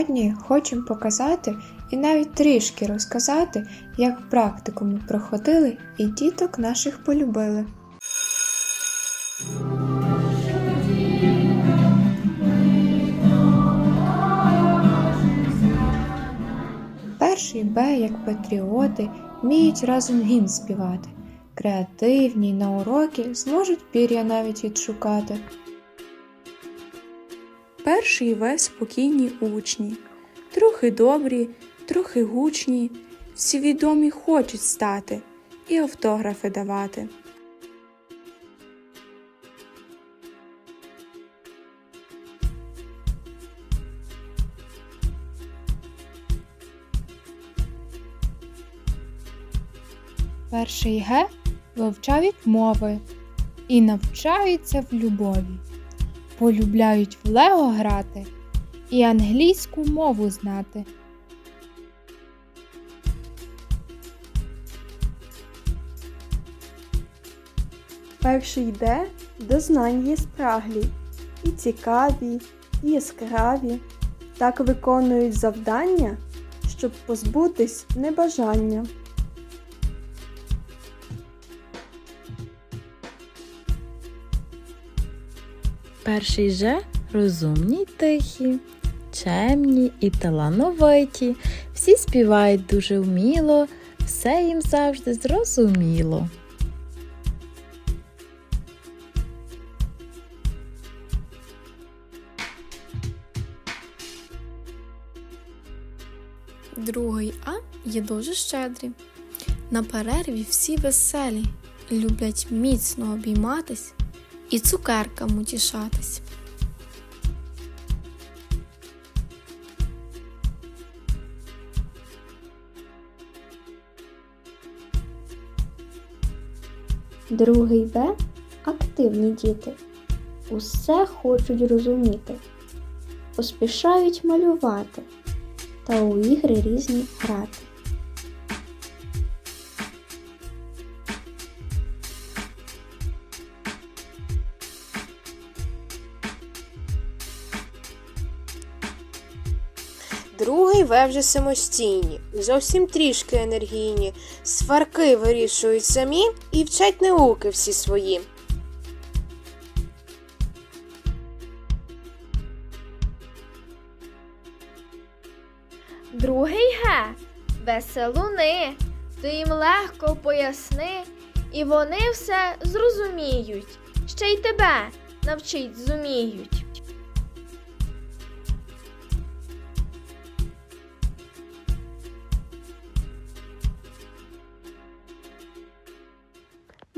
Сьогодні хочемо показати і навіть трішки розказати, як практику ми проходили і діток наших полюбили. Перший Б, як патріоти, вміють разом гімн співати. Креативні на уроки зможуть пір'я навіть відшукати. Перший В спокійні учні, трохи добрі, трохи гучні, всі відомі хочуть стати і автографи давати. Перший Г вивчають мови і навчаються в любові, полюбляють в лего грати і англійську мову знати. Перший йде до знань є спраглі, і цікаві, і яскраві, так виконують завдання, щоб позбутись небажання. Перший же розумні й тихі, чемні і талановиті, всі співають дуже вміло, все їм завжди зрозуміло. Другий А є дуже щедрі. На перерві всі веселі, люблять міцно обійматись і цукеркам утішатись. Другий Б активні діти. Усе хочуть розуміти, поспішають малювати та у ігри різні грати. Другий В вже самостійні, зовсім трішки енергійні, сварки вирішують самі і вчать науки всі свої. Другий ге веселуни, ти їм легко поясни, і вони все зрозуміють, ще й тебе навчить зуміють.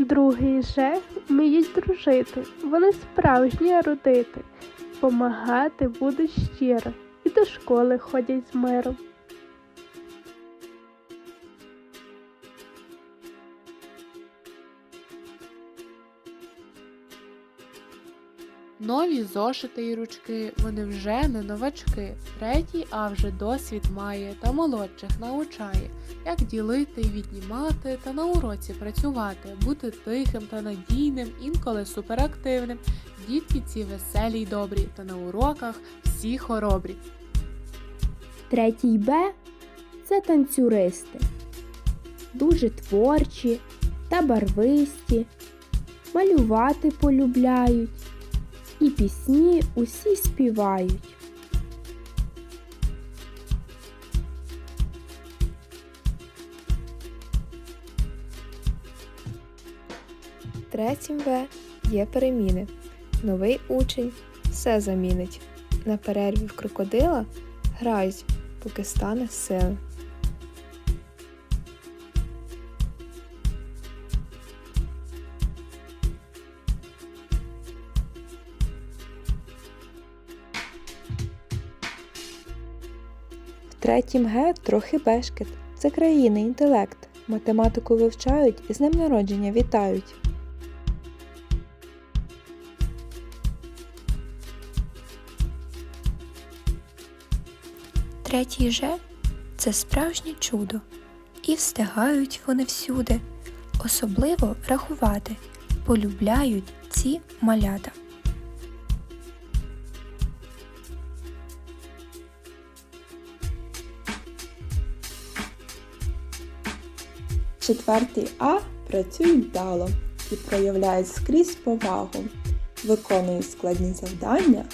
Другий же вміють дружити, вони справжні ерудити, помагати будуть щиро. І до школи ходять з миром. Нові зошити й ручки, вони вже не новачки. Третій А вже досвід має. Та молодших навчає, як ділити й віднімати та на уроці працювати, бути тихим та надійним, інколи суперактивним. Дітки ці веселі й добрі, та на уроках всі хоробрі. Третій Б це танцюристи. Дуже творчі та барвисті, малювати полюбляють, і пісні усі співають. Третім В є переміни. Новий учень все замінить. На перерві в крокодила грають, поки стане сили. В третім Г трохи бешкет. Це країни, інтелект. Математику вивчають і з ним народження вітають. третій же це справжнє чудо, і встигають вони всюди, особливо рахувати, полюбляють ці малята. Четвертий А працюють вдало і проявляють скрізь повагу, виконують складні завдання,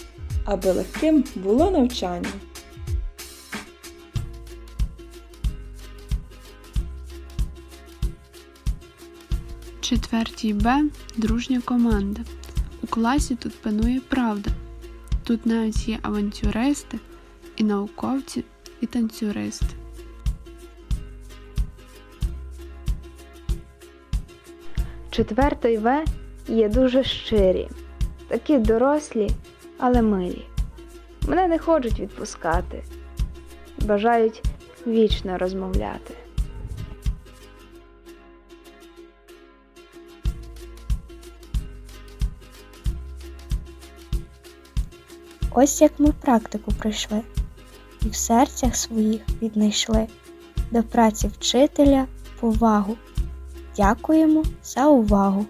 аби легким було навчання. Четвертій Б дружня команда. У класі тут панує правда. Тут навіть є авантюристи, і науковці, і танцюристи. Четвертий В є дуже щирі, такі дорослі, але милі. Мене не хочуть відпускати, бажають вічно розмовляти. Ось як ми практику пройшли і в серцях своїх віднайшли до праці вчителя повагу. Дякуємо за увагу!